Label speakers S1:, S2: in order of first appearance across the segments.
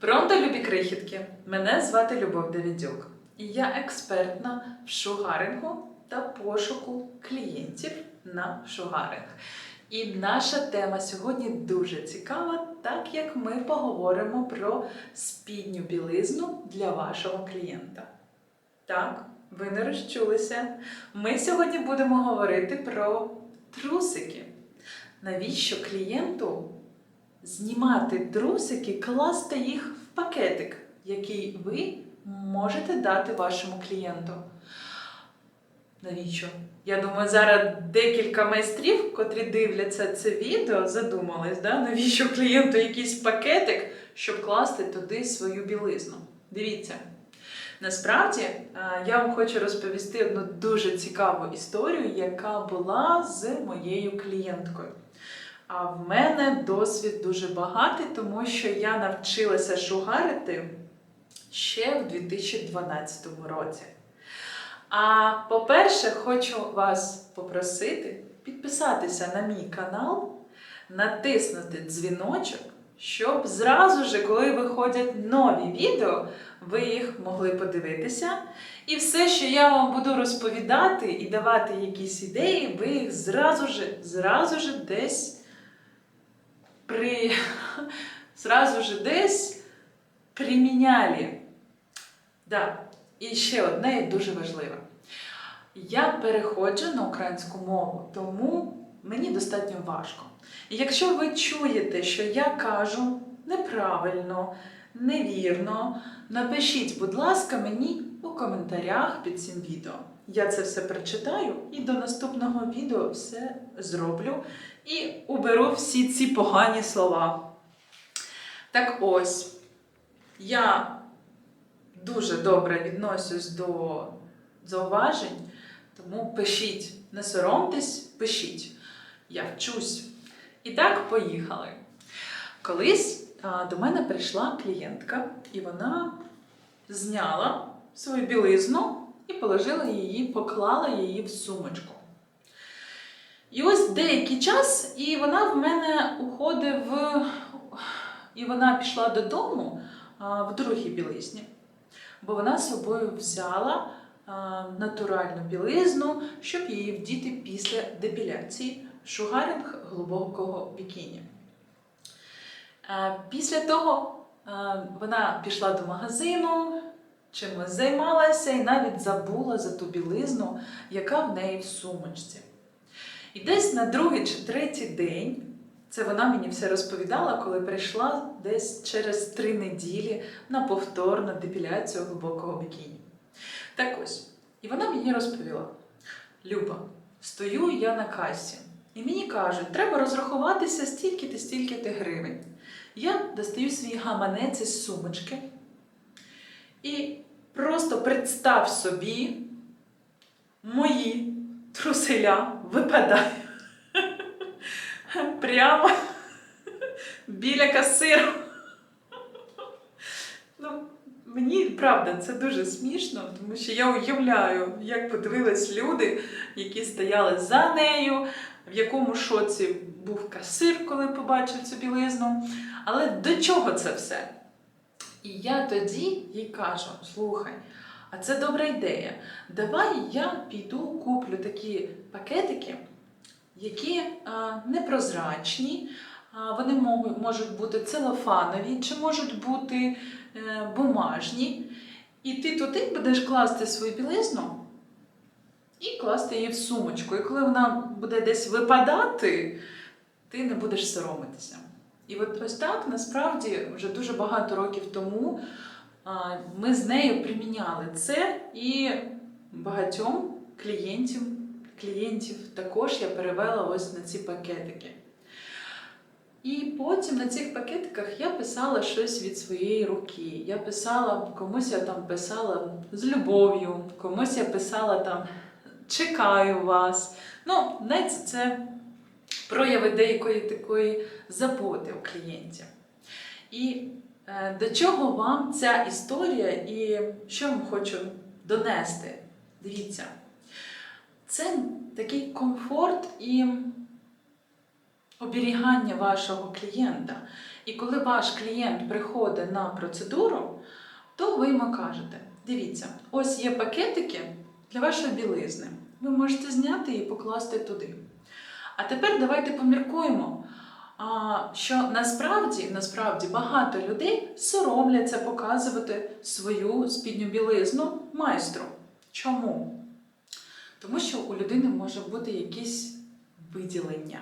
S1: Пронто, любі крихітки! Мене звати Любов Давідюк, і я експертна в шугарингу та пошуку клієнтів на шугаринг. І наша тема сьогодні дуже цікава, так як ми поговоримо про спідню білизну для вашого клієнта. Так, ви не розчулися. Ми сьогодні будемо говорити про трусики. Навіщо клієнту знімати трусики, класти їх в пакетик, який ви можете дати вашому клієнту? Навіщо? Я думаю, зараз декілька майстрів, котрі дивляться це відео, задумались, да? навіщо клієнту якийсь пакетик, щоб класти туди свою білизну. Дивіться. Насправді е, я вам хочу розповісти одну дуже цікаву історію, яка була з моєю клієнткою. А в мене досвід дуже багатий, тому що я навчилася шугарити ще в 2012 році. А по-перше, хочу вас попросити підписатися на мій канал, натиснути дзвіночок, щоб зразу ж, коли виходять нові відео, ви їх могли подивитися. І все, що я вам буду розповідати і давати якісь ідеї, ви їх зразу ж, зразу ж десь при зразу ж десь приміняли. Да. І ще одне дуже важливе. Я переходжу на українську мову, тому мені достатньо важко. І якщо ви чуєте, що я кажу неправильно, невірно, напишіть, будь ласка, мені у коментарях під цим відео. Я це все прочитаю і до наступного відео все зроблю і уберу всі ці погані слова. Так ось, я дуже добре відношусь до зауважень, тому пишіть, не соромтесь, пишіть. Я вчусь. І так, поїхали. Колись до мене прийшла клієнтка, і вона зняла свою білизну і положила її, поклала її в сумочку. І ось деякий час, і вона в мене уходить в. І вона пішла додому в другій білизні, бо вона з собою взяла натуральну білизну, щоб її вдіти після депіляції шугаринг глибокого бікіні. Після того вона пішла до магазину, чимось займалася і навіть забула за ту білизну, яка в неї в сумочці. І десь на другий чи третій день, це вона мені все розповідала, коли прийшла десь через три неділі на повторну депіляцію глибокого бікіні. Так ось, і вона мені розповіла: Люба, стою я на касі, і мені кажуть, треба розрахуватися стільки-то, стільки-то гривень. Я достаю свій гаманець із сумочки і просто представ собі, мої труселя випадають прямо біля касиру. Ну, мені правда це дуже смішно, тому що я уявляю, як подивились люди, які стояли за нею, в якому шоці був касир, коли побачив цю білизну. Але до чого це все? І я тоді їй кажу: слухай, а це добра ідея. Давай я піду куплю такі пакетики, які а, непрозрачні, вони можуть, бути целофанові, чи можуть бути е, бумажні. І ти туди будеш класти свою білизну і класти її в сумочку. І коли вона буде десь випадати, ти не будеш соромитися. І от ось так насправді вже дуже багато років тому ми з нею приміняли це і багатьом клієнтів, клієнтів також я перевела ось на ці пакетики. І потім на цих пакетиках я писала щось від своєї руки. Я писала, комусь я там писала з любов'ю, комусь я писала там чекаю вас. Ну, знаєте, це прояви деякої такої заботи у клієнтів. І до чого вам ця історія і що вам хочу донести? Дивіться, це такий комфорт і оберігання вашого клієнта. І коли ваш клієнт приходить на процедуру, то ви йому кажете: дивіться, ось є пакетики для вашої білизни. Ви можете зняти і покласти туди. А тепер давайте поміркуємо, що насправді, насправді багато людей соромляться показувати свою спідню білизну майстру. Чому? Тому що у людини може бути якісь виділення.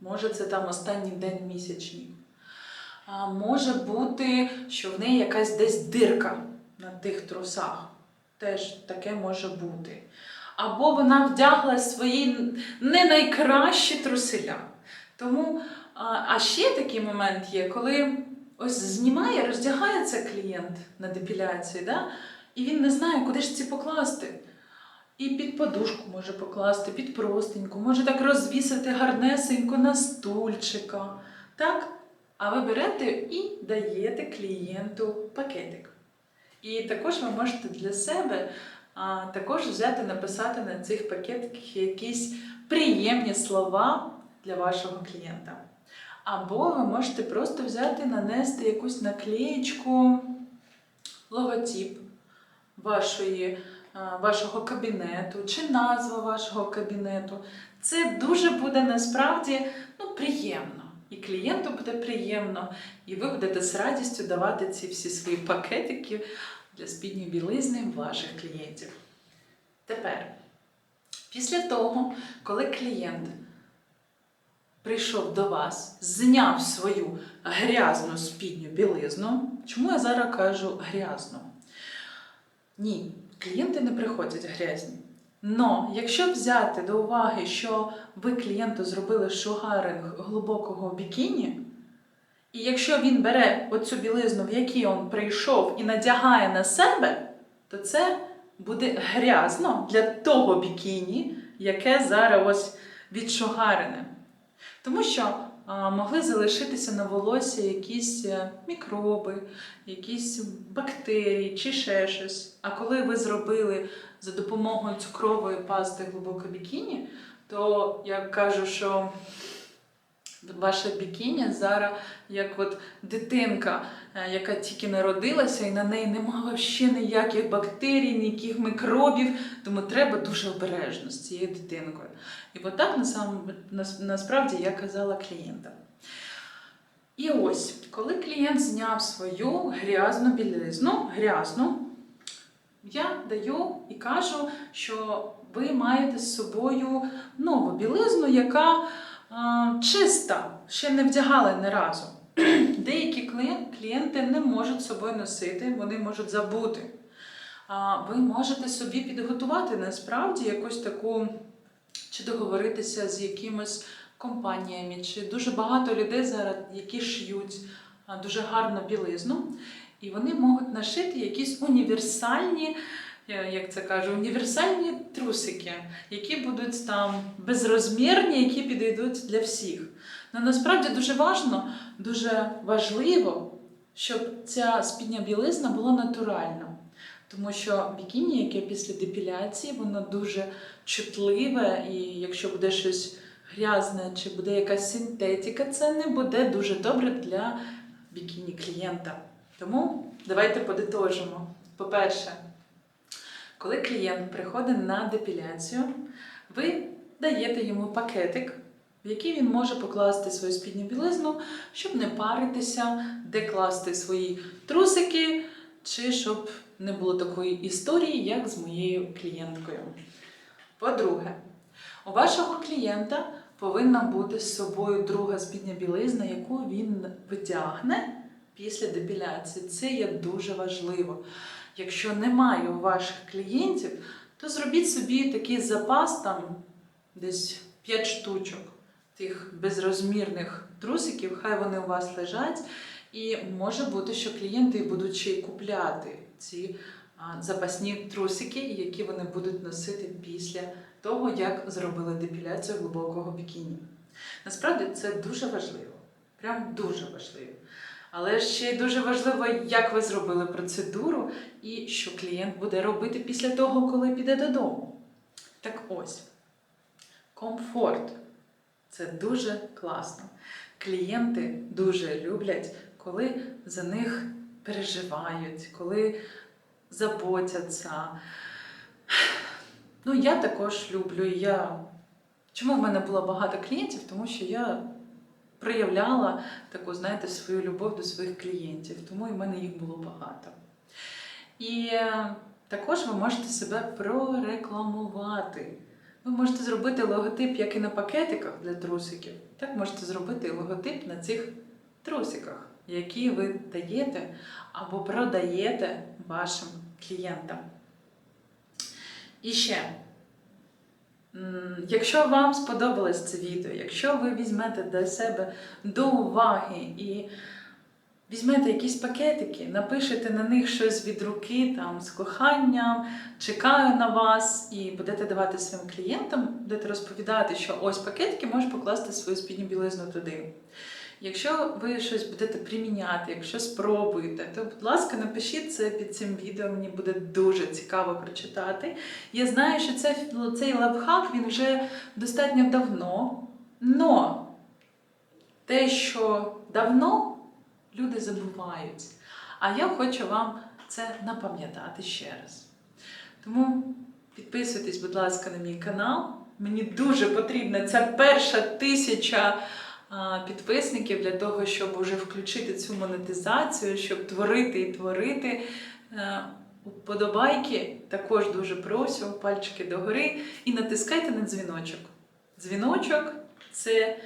S1: Може, це там останній день місячні. А може бути, що в неї якась десь дирка на тих трусах. Теж таке може бути. Або вона вдягла свої не найкращі труселя. Тому, а, ще такий момент є, коли ось знімає, роздягається клієнт на депіляції, да? і він не знає, куди ж ці покласти. І під подушку може покласти, під простеньку, може так розвісити гарнесенько на стульчика. Так? А ви берете і даєте клієнту пакетик. І також ви можете для себе а, також взяти, написати на цих пакетиках якісь приємні слова для вашого клієнта. Або ви можете просто взяти, нанести якусь наклеєчку, логотип вашої, вашого кабінету чи назва вашого кабінету. Це дуже буде насправді ну, приємно. І клієнту буде приємно, і ви будете з радістю давати ці всі свої пакетики для спідньої білизни ваших клієнтів. Тепер, після того, коли клієнт прийшов до вас, зняв свою грязну спідню білизну, чому я зараз кажу грязну? Ні, клієнти не приходять грязні. Но якщо взяти до уваги, що ви клієнту зробили шугаринг глибокого бікіні, і якщо він бере оцю білизну, в якій він прийшов, і надягає на себе, то це буде грязно для того бікіні, яке зараз ось відшугарене. Тому що могли залишитися на волосі якісь е, мікроби, якісь бактерії чи ще щось. А коли ви зробили за допомогою цукрової пасти глибоке бікіні, то я кажу, що ваше бікіні зараз як от дитинка, е, яка тільки народилася, і на неї немає ще ніяких бактерій, ніяких мікробів, тому треба дуже обережно з цією дитинкою. І от так насправді я казала клієнтам. І ось, коли клієнт зняв свою грязну білизну, грязну, я даю і кажу, що ви маєте з собою нову білизну, яка чиста, ще не вдягали ні разу. Деякі клієнти не можуть собою носити, вони можуть забути. Ви можете собі підготувати насправді якусь таку, чи договоритися з якимось компаніями, чи дуже багато людей зараз, які шиють дуже гарну білизну, і вони можуть нашити якісь універсальні, як це кажу, універсальні трусики, які будуть там безрозмірні, які підійдуть для всіх. Ну, насправді дуже важно, дуже важливо, щоб ця спідня білизна була натуральна. Тому що бікіні, яке після депіляції, воно дуже чутливе, і якщо буде щось грязне чи буде якась синтетика, це не буде дуже добре для бікіні клієнта. Тому давайте подитожимо. По-перше, коли клієнт приходить на депіляцію, ви даєте йому пакетик, в який він може покласти свою спідню білизну, щоб не паритися, де класти свої трусики, чи щоб не було такої історії, як з моєю клієнткою. По-друге, у вашого клієнта повинна бути з собою друга спідня білизна, яку він витягне після депіляції. Це є дуже важливо. Якщо немає у ваших клієнтів, то зробіть собі такий запас, там десь 5 штучок тих безрозмірних трусиків, хай вони у вас лежать. І може бути, що клієнти будуть ще й купляти ці запасні трусики, які вони будуть носити після того, як зробили депіляцію глибокого бікіні. Насправді це дуже важливо, прям дуже важливо. Але ще й дуже важливо, як ви зробили процедуру і що клієнт буде робити після того, коли піде додому. Так ось, комфорт це дуже класно. клієнти дуже люблять, коли за них переживають, коли заботяться. Ну, я також люблю. Я... Чому в мене було багато клієнтів? Тому що я проявляла таку, знаєте, свою любов до своїх клієнтів, тому і в мене їх було багато. І е, також ви можете себе прорекламувати. Ви можете зробити логотип, як і на пакетиках для трусиків, так можете зробити і логотип на цих трусиках, які ви даєте або продаєте вашим клієнтам. І ще, якщо вам сподобалось це відео, якщо ви візьмете для себе до уваги і візьмете якісь пакетики, напишете на них щось від руки, там з коханням, чекаю на вас і будете давати своїм клієнтам, будете розповідати, що ось пакетики можеш покласти свою спідню білизну туди. Якщо ви щось будете приміняти, якщо спробуєте, то, будь ласка, напишіть це під цим відео, мені буде дуже цікаво прочитати. Я знаю, що це, цей лайфхак він вже достатньо давно, но те, що давно люди забувають. А я хочу вам це напам'ятати ще раз. Тому підписуйтесь, будь ласка, на мій канал. Мені дуже потрібна ця перша тисяча підписників для того, щоб уже включити цю монетизацію, щоб творити і творити. Е, Вподобайки також дуже прошу, пальчики догори і натискайте на дзвіночок. Дзвіночок це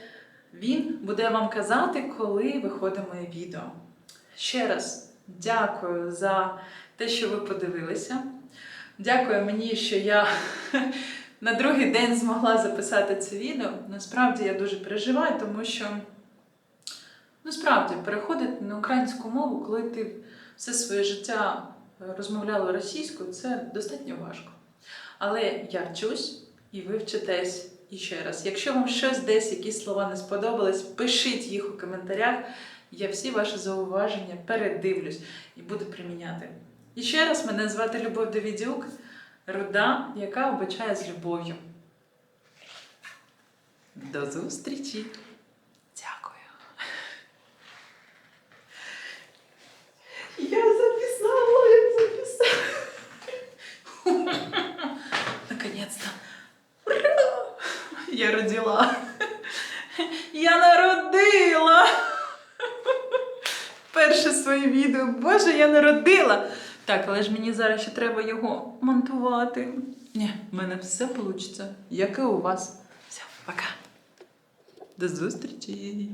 S1: він буде вам казати, коли виходить моє відео. Ще раз дякую за те, що ви подивилися. Дякую мені, що я на другий день змогла записати це відео. Насправді я дуже переживаю, тому що ну, справді переходити на українську мову, коли ти все своє життя е, розмовляла російською, це достатньо важко. Але я вчусь і ви вчитесь і ще раз. Якщо вам щось десь, якісь слова не сподобались, пишіть їх у коментарях. Я всі ваші зауваження передивлюсь і буду приміняти. І ще раз мене звати Любов Давідюк, руда, яка обичає з любов'ю. До зустрічі! Дякую. Я записала, я записала. Наконец-то. Ура! Я родила. Я народила. Перше своє відео. Боже, я народила. Так, але ж мені зараз ще треба його монтувати. Ні, в мене все вийде, як і у вас. Все, пока. До зустрічі.